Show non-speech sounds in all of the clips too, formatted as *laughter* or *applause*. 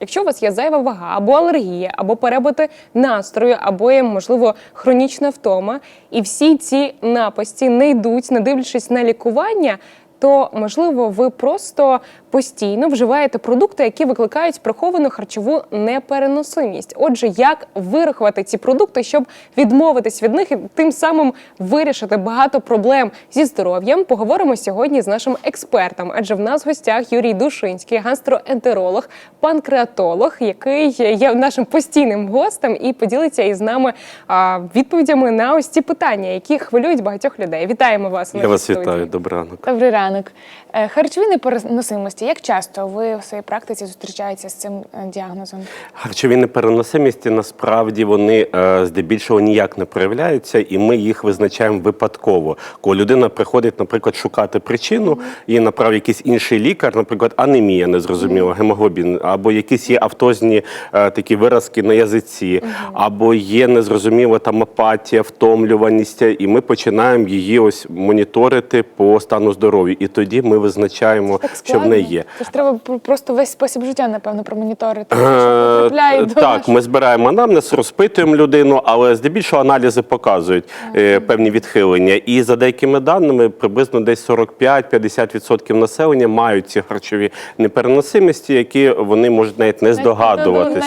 Якщо у вас є зайва вага або алергія, або перебути настрою, або є, можливо, хронічна втома, і всі ці напасті не йдуть, не дивлячись на лікування, то можливо ви просто постійно вживаєте продукти, які викликають приховану харчову непереносимість. Отже, як вирахувати ці продукти, щоб відмовитись від них і тим самим вирішити багато проблем зі здоров'ям, поговоримо сьогодні з нашим експертом. Адже в нас в гостях Юрій Душинський, гастроентеролог, панкреатолог, який є нашим постійним гостем і поділиться із нами а, відповідями на ось ці питання, які хвилюють багатьох людей. Вітаємо вас. Я вас студії. вітаю, добрий ранок. Добрий ранок. Е, Харчові непереносимості. Як часто ви в своїй практиці зустрічаєтеся з цим е, діагнозом? Харчові непереносимості насправді вони е, здебільшого ніяк не проявляються, і ми їх визначаємо випадково. Коли людина приходить, наприклад, шукати причину, їй направив якийсь інший лікар, наприклад, анемія незрозуміла, гемоглобін, або якісь є автозні е, такі виразки на язиці, або є незрозуміла там апатія, втомлюваність, і ми починаємо її ось моніторити по стану здоров'я. І тоді ми визначаємо, що в неї є. Тож треба просто весь спосіб життя, напевно, промоніторити. Е, Так, ми збираємо анамнез, розпитуємо людину, але здебільшого аналізи показують е, певні відхилення. І за деякими даними, приблизно десь 45-50% населення мають ці харчові непереносимості, які вони можуть навіть не здогадуватися.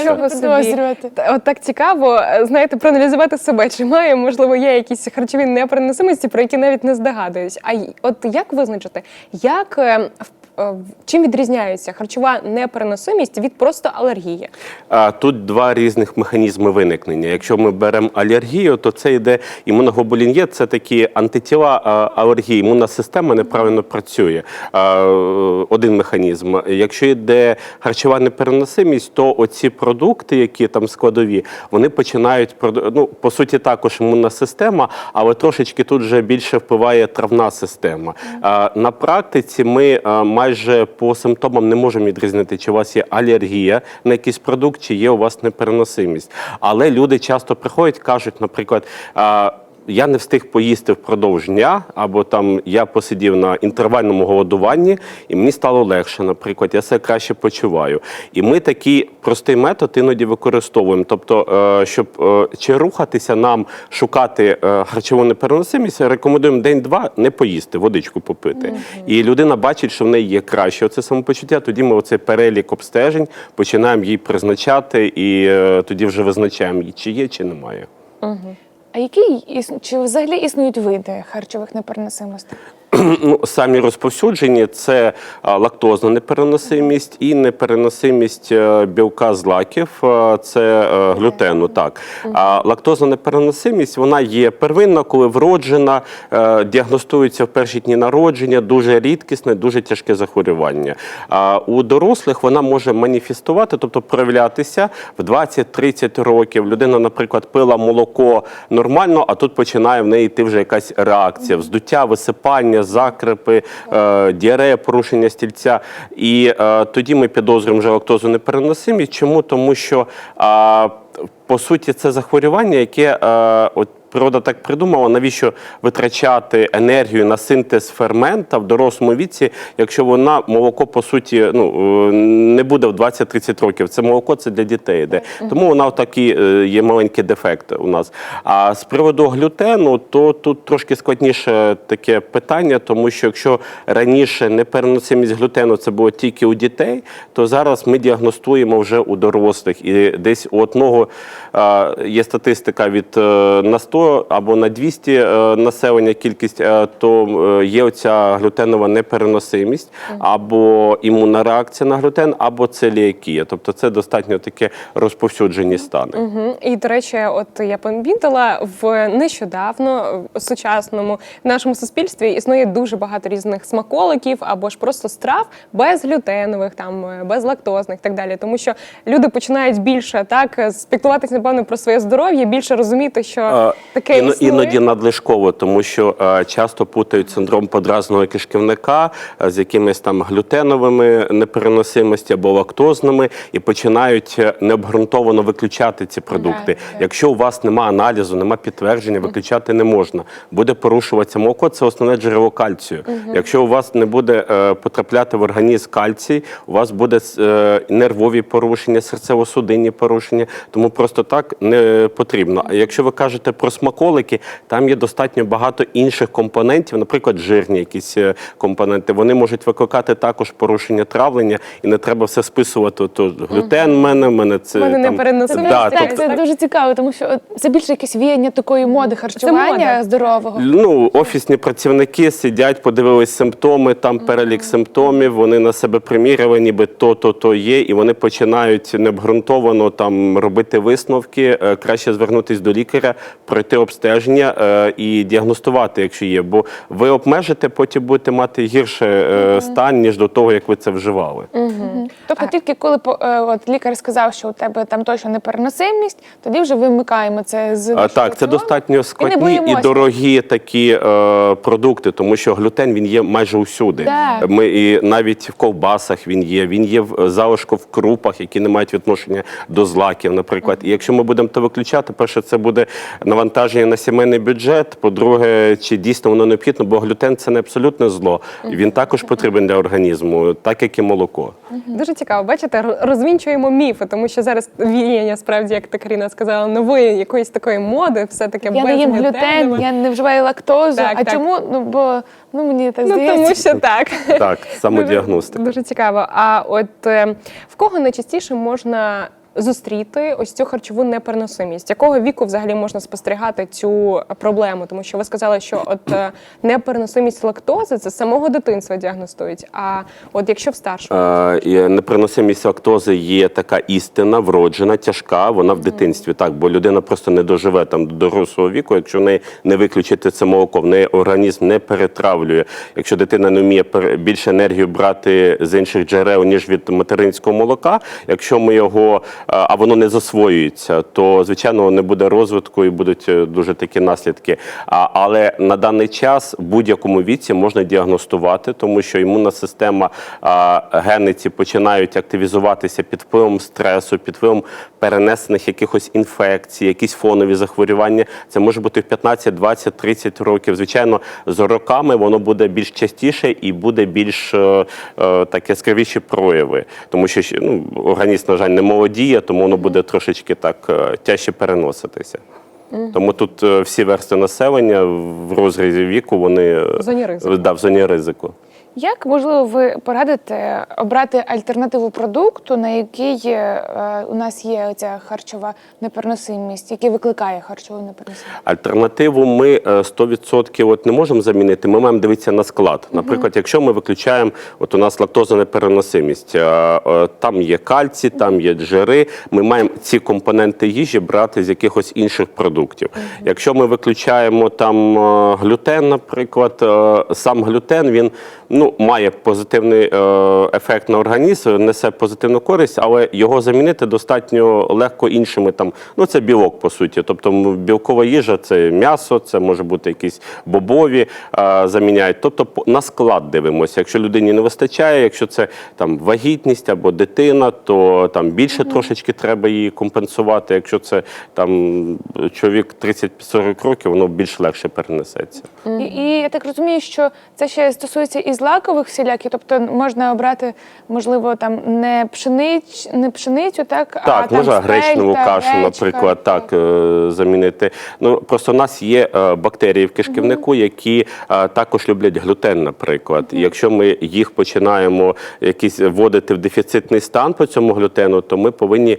От так цікаво, е, знаєте, проаналізувати себе, чи має, можливо, є якісь харчові непереносимості, про які навіть не здогадуюсь. А от як визначити, як е, в- чим відрізняється харчова непереносимість від просто алергії? Тут два різних механізми виникнення. Якщо ми беремо алергію, то це йде імуноглобулін Є, це такі антитіла алергії. Імунна система неправильно працює. Один механізм. Якщо йде харчова непереносимість, то оці продукти, які там складові, вони починають ну, по суті, також імунна система, але трошечки тут вже більше впливає травна система. На практиці ми а, майже по симптомам не можемо відрізнити, чи у вас є алергія на якийсь продукт, чи є у вас непереносимість. Але люди часто приходять, кажуть, наприклад. Я не встиг поїсти впродовж дня, або там я посидів на інтервальному голодуванні, і мені стало легше. Наприклад, я себе краще почуваю. І ми такий простий метод іноді використовуємо. Тобто, е, щоб е, чи рухатися нам шукати е, харчову непереносимість, рекомендуємо день-два не поїсти, водичку попити. І людина бачить, що в неї є краще оце самопочуття. Тоді ми оцей перелік обстежень починаємо їй призначати, і тоді вже визначаємо, чи є, чи немає. А які чи взагалі існують види харчових непереносимостей? *clears throat* ну, самі розповсюджені це лактозна непереносимість і непереносимість е, білка злаків, е, це е, глютену. Так. А лактозна непереносимість вона є первинна, коли вроджена, діагностується в перші дні народження, дуже рідкісне, дуже тяжке захворювання. А у дорослих вона може маніфестувати, тобто проявлятися в 20-30 років. Людина, наприклад, пила молоко нормально, а тут починає в неї йти вже якась реакція, вздуття, висипання, закрепи, е, діарея, порушення стільця. І е, тоді ми підозрюємо вже лактозу непереносимість. Чому? Тому що по суті це захворювання, яке е, от. Природа так придумала, навіщо витрачати енергію на синтез фермента в дорослому віці, якщо вона молоко по суті ну е, не буде в 20-30 років. Це молоко це для дітей йде. Тому вона такий е, є маленький дефект у нас. А з приводу глютену, то тут трошки складніше таке питання, тому що якщо раніше непереносимість глютену це було тільки у дітей, то зараз ми діагностуємо вже у дорослих. І десь у одного є статистика від е, на 100 або на 200 е, населення кількість, е, то е, є оця глютенова непереносимість, або імунна реакція на глютен, або целіакія. Тобто це достатньо таке розповсюджені стани. Угу. І до речі, от я помітила в нещодавно в сучасному нашому суспільстві існує дуже багато різних смаколиків або ж просто страв безглютенових, там е, безлактозних і так далі. Тому що люди починають більше так спілкуватися напевно про своє здоров'я, більше розуміти, що Е, Таке Іно- існує? іноді надлишково, тому що е, часто путають синдром подразного кишківника е, з якимись там глютеновими непереносимості або лактозними, і починають е, необґрунтовано виключати ці продукти. так. Якщо у вас немає аналізу, немає підтвердження, виключати не можна. Буде порушуватися молоко, це основне джерело кальцію. Якщо у вас не буде е, потрапляти в організм кальцій, у вас буде е, нервові порушення, серцево-судинні порушення, тому просто так не потрібно. А якщо ви кажете про смаколики, там є достатньо багато інших компонентів, наприклад, жирні якісь е, компоненти. Вони можуть викликати також порушення травлення, і не треба все списувати. То глютен в мене, в мене це В мене там, непереносимість. Да, так, тобто- це дуже цікаво, тому що це більше якесь віяння такої моди харчування мода. здорового. Ну, офісні працівники сидять, подивились симптоми, там перелік симптомів, вони на себе приміряли, ніби то, то, то є, і вони починають необґрунтовано там робити висновки. Е, Краще звернутися до лікаря, пройти обстеження е, і діагностувати, якщо є. Бо ви обмежите, потім будете мати гірше е, стан, ніж до того, як ви це вживали. Тобто тільки коли е, от лікар сказав, що у тебе там точно непереносимість, тоді вже вимикаємо це з А, Так, це достатньо складні і, боїмося. дорогі такі е, продукти, тому що глютен він є майже усюди. Так. Ми і навіть в ковбасах він є. Він є в залишку в крупах, які не мають відношення до злаків, наприклад. І якщо ми будемо то виключати, перше, це буде навантаження на сімейний бюджет. По-друге, чи дійсно воно необхідно, бо глютен це не абсолютне зло. Він також потрібен для організму, так як і молоко. Дуже цікаво, бачите, розвінчуємо міфи, тому що зараз віяння, справді, як та Каріна сказала, нової якоїсь такої моди, все таке Я не їм глютен, я не вживаю лактозу. Так, а так. чому? Ну бо ну мені так Ну здається. тому що так. Так, *laughs* самодіагностика. Дуже, дуже цікаво. А от е, в кого найчастіше можна зустріти ось цю харчову непереносимість? Якого віку взагалі можна спостерігати цю проблему? Тому що ви сказали, що от е, непереносимість лактози це з самого дитинства діагностують. А от якщо в старшому Е, Непереносимість лактози є така істина, вроджена, тяжка. Вона в дитинстві так, бо людина просто не доживе там до дорослого віку, якщо в неї не виключити це молоко, в неї організм не перетравлює. Якщо дитина не вміє більше енергію брати з інших джерел ніж від материнського молока, якщо ми його а воно не засвоюється, то звичайно не буде розвитку і будуть е, дуже такі наслідки. Але на даний час в будь-якому віці можна діагностувати, тому що імунна система а, гени починають активізуватися під впливом стресу, під впливом перенесених якихось інфекцій, якісь фонові захворювання. Це може бути в 15, 20, 30 років. Звичайно, з роками воно буде більш частіше і буде більш е, е, так яскравіші прояви, тому що ну, організм, на жаль, не молодіє, тому воно буде трошечки так е, тяжче переноситися. Тому тут е, всі версти населення в розрізі віку вони е, В зоні ризику. Да, в зоні ризику. Як можливо ви порадите обрати альтернативу продукту, на який е, у нас є ця харчова непереносимість, який викликає харчову непереносимість? Альтернативу ми е, 100% от не можемо замінити. Ми маємо дивитися на склад. Наприклад, якщо ми виключаємо, от у нас лактозна непереносимість, е, е, там є кальцій, там є жири. Ми маємо ці компоненти їжі брати з якихось інших продуктів. Якщо ми виключаємо там е, глютен, наприклад, е, сам глютен він ну має позитивний е, ефект на організм, несе позитивну користь, але його замінити достатньо легко іншими там. Ну це білок по суті. Тобто білкова їжа це м'ясо, це може бути якісь бобові е, заміняють. Тобто по- на склад дивимося. Якщо людині не вистачає, якщо це там вагітність або дитина, то там більше трошечки треба її компенсувати. Якщо це там чоловік 30-40 років, воно більш легше перенесеться. І, і я так розумію, що це ще стосується і злакових всіляких, тобто можна обрати, можливо, там не пшенич, не пшеницю, так, а Так, там можна спельта, гречневу кашу, гречка. наприклад, так е, замінити. Ну просто в нас є е, бактерії в кишківнику, які е, також люблять глютен, наприклад. І якщо ми їх починаємо якісь вводити в дефіцитний стан по цьому глютену, то ми повинні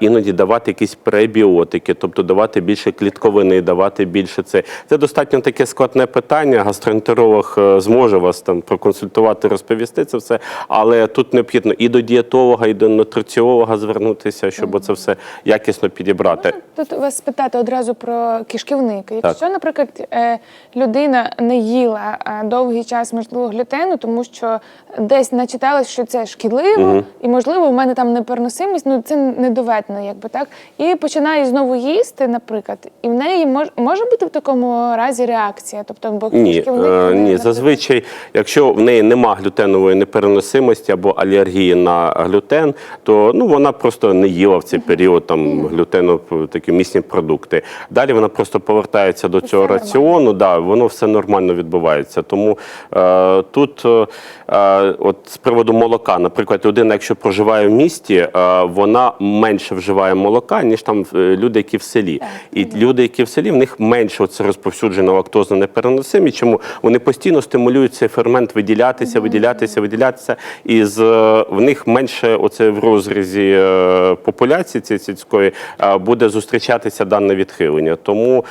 іноді давати якісь пребіотики, тобто давати більше клітковини, давати більше це. Це достатньо таке складне питання. Гастроентеролог зможе вас там проконсультувати, розповісти це все. Але тут необхідно і до дієтолога, і до нутриціолога звернутися, щоб це все якісно підібрати. Тут вас спитати одразу про кишківник. Якщо, наприклад, е, людина не їла е, довгий час, можливо, глютену, тому що десь начиталась, що це шкідливо, і можливо, в мене там непереносимість, ну це не доведено, якби так. І починає знову їсти, наприклад, і в неї мож, може бути в такому разі реакція. Тобто, бо Ні, кишківник, е, ні, зазвичай, якщо в неї нема глютенової непереносимості або алергії на глютен, то ну вона просто не їла в цей період там глютену такі місні продукти. Далі вона просто повертається до цього нормально. раціону. Да, воно все нормально відбувається. Тому е, тут, е, от з приводу молока, наприклад, людина, якщо проживає в місті, е, вона менше вживає молока, ніж там е, люди, які в селі. І люди, які в селі, в них менше оце розповсюджена лактозна непереносимість. Чому вони постійно стимулюють цей фермент виділятися, виділятися, виділятися, і з е, в них менше оце в розрізі е, популяції цієї сільської е, буде зустрічатися дане відхилення. Тому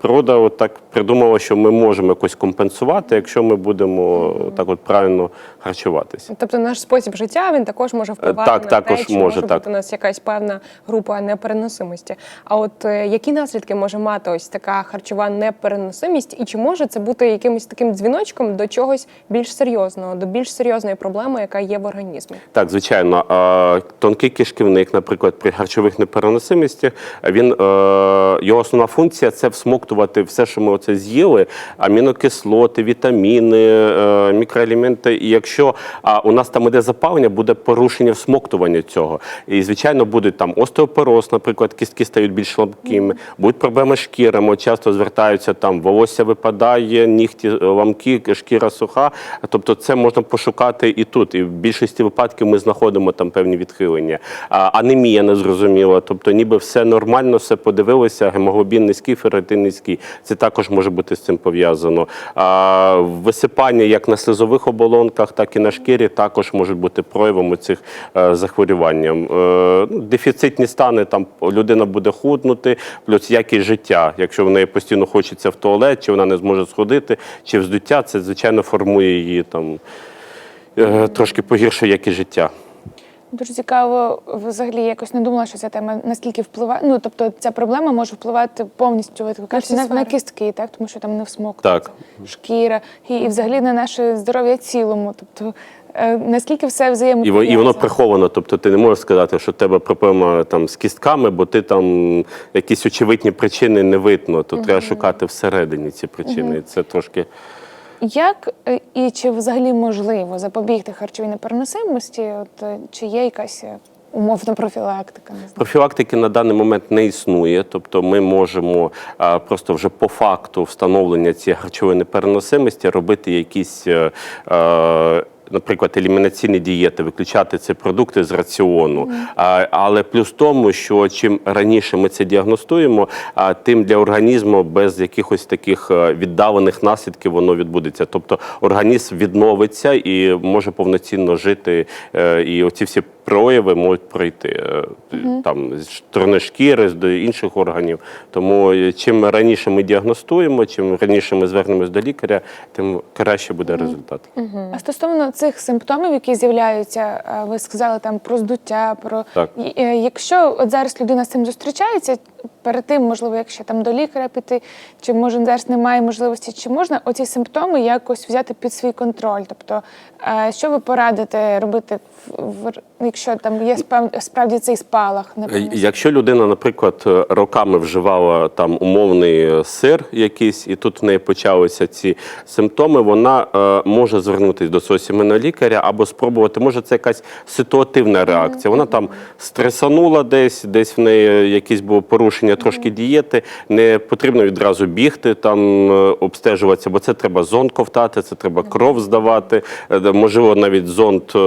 природа от так придумала, що ми можемо якось компенсувати, якщо ми будемо так от правильно харчуватися. Тобто наш спосіб життя він також може впливати так, на також те, чи може, може так. бути у нас якась певна група непереносимості. А от які наслідки може мати ось така харчова непереносимість, і чи може це бути якимось таким дзвіночком до чогось більш серйозного, до більш серйозної проблеми, яка є в організмі? Так, звичайно, тонкий кишківник, наприклад, при харчових непереносимостях, він е, його основна функція це всмоктувати все, що ми оце з'їли: амінокислоти, вітаміни, е, мікроелементи. І якщо у нас там іде запалення, буде порушення всмоктування цього. І звичайно, буде там остеопороз, наприклад, кістки стають більш слабкими, будуть проблеми з шкірами. Часто звертаються там волосся випадає, нігті ламки, шкіра суха. Тобто, це можна пошукати і тут. І в більшості випадків ми знаходимо там певні відхилення. Анемія незрозуміла, тобто, ніби все нормально, все подивилися, гемоглобін низький, ферритин низький. Це також може бути з цим пов'язано. Висипання як на слизових оболонках, так і на шкірі також можуть бути проявами цих е, захворювань. Е, ну, дефіцитні стани там людина буде худнути, плюс якість життя. Якщо в неї постійно хочеться в туалет, чи вона не зможе сходити, чи вздуття, це звичайно формує її там е, трошки погіршує якість життя. Дуже цікаво, взагалі якось не думала, що ця тема наскільки впливає. Ну тобто ця проблема може впливати повністю ви кажете, на, на кістки, так тому що там не всмоктується Так. шкіра, і, і взагалі на наше здоров'я цілому. Тобто е, наскільки все І, і воно приховано. Тобто ти не можеш сказати, що в тебе проблема там з кістками, бо ти там якісь очевидні причини не видно. То треба шукати всередині ці причини. І Це трошки. Як е, і чи взагалі можливо запобігти харчовій непереносимості? От е, чи є якась е, умовна профілактика? Не знаю. Профілактики на даний момент не існує, тобто ми можемо а, просто вже по факту встановлення цієї харчової непереносимості робити якісь. е, Наприклад, елімінаційні дієти, виключати ці продукти з раціону. А, але плюс в тому, що чим раніше ми це діагностуємо, а, тим для організму без якихось таких е, віддалених наслідків воно відбудеться. Тобто організм відновиться і може повноцінно жити, е, і оці всі прояви можуть пройти е, там з сторони шкіри, з до інших органів. Тому чим раніше ми діагностуємо, чим раніше ми звернемось до лікаря, тим краще буде результат. А стосовно цих симптомів, які з'являються, е, ви сказали там про здуття, про Так. Е, якщо от зараз людина з цим зустрічається, перед тим, можливо, якщо там до лікаря піти, чи може зараз немає можливості, чи можна оці симптоми якось взяти під свій контроль? Тобто, е, що ви порадите робити, в, якщо там є справді цей спалах? Наприклад? Якщо людина, наприклад, роками вживала там умовний сир якийсь, і тут в неї почалися ці симптоми, вона е, може звернутися до свого сімейного лікаря або спробувати. Може, це якась ситуативна реакція. Вона там стресанула десь, десь в неї якісь було порушення трошки дієти. Не потрібно відразу бігти там, е, обстежуватися, бо це треба зонд ковтати, це треба кров здавати. е, Можливо, навіть зонд е,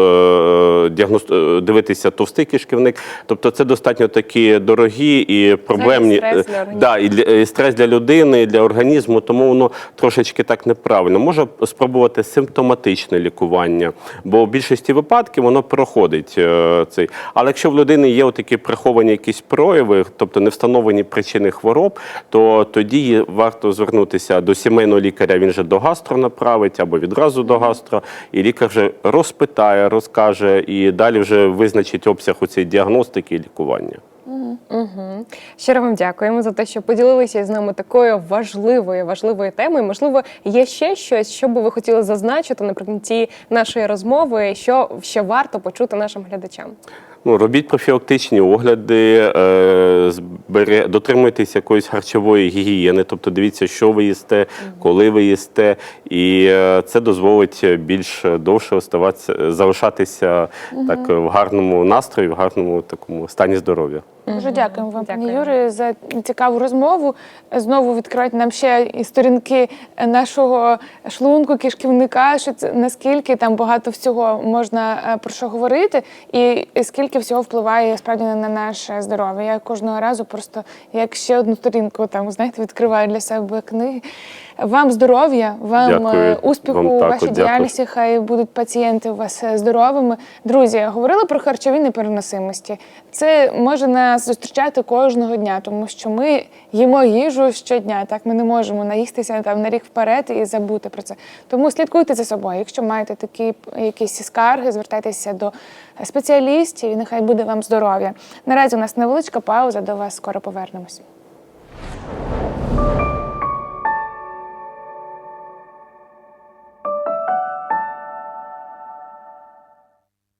діагност- е, дивитися товстий кишківник. Тобто це достатньо такі дорогі і проблемні стрес для да, і для і стрес для людини, і для організму, тому воно трошечки так неправильно. Може спробувати симптоматичне лікування, бо в більшості випадків воно проходить е, цей. Але якщо в людини є такі приховані якісь прояви, тобто не встановлені причини хвороб, то тоді варто звернутися до сімейного лікаря. Він же до гастро направить або відразу до гастро, і лікар вже розпитає, розкаже і далі вже визначить обсяг у цієї діагностики і лікування. Угу. Щиро вам дякуємо за те, що поділилися з нами такою важливою, важливою темою. Можливо, є ще щось, що би ви хотіли зазначити наприкінці нашої розмови, що ще варто почути нашим глядачам. Ну, робіть профілактичні огляди, е, збере, дотримуйтесь якоїсь харчової гігієни, тобто дивіться, що ви їсте, коли ви їсте, і е, це дозволить більш довше оставатися, залишатися так в гарному настрої, в гарному такому стані здоров'я. Дуже дякуємо вам, пані Юрію, за цікаву розмову. Знову відкривають нам ще і сторінки нашого шлунку, кишківника, що це наскільки там багато всього можна е, про що говорити, і скільки всього впливає справді на наше здоров'я. Я кожного разу просто як ще одну сторінку там знаєте відкриваю для себе книги. Вам здоров'я, вам Дякую. е, успіху Вам у вашій дякую. діяльності. Хай будуть пацієнти у вас е, здоровими. Друзі, говорили про харчові непереносимості. Це може нас зустрічати кожного дня, тому що ми їмо їжу щодня. Так ми не можемо наїстися там на рік вперед і забути про це. Тому слідкуйте за собою. Якщо маєте такі якісь скарги, звертайтеся до спеціалістів, і нехай буде вам здоров'я. Наразі у нас невеличка пауза. До вас скоро повернемось.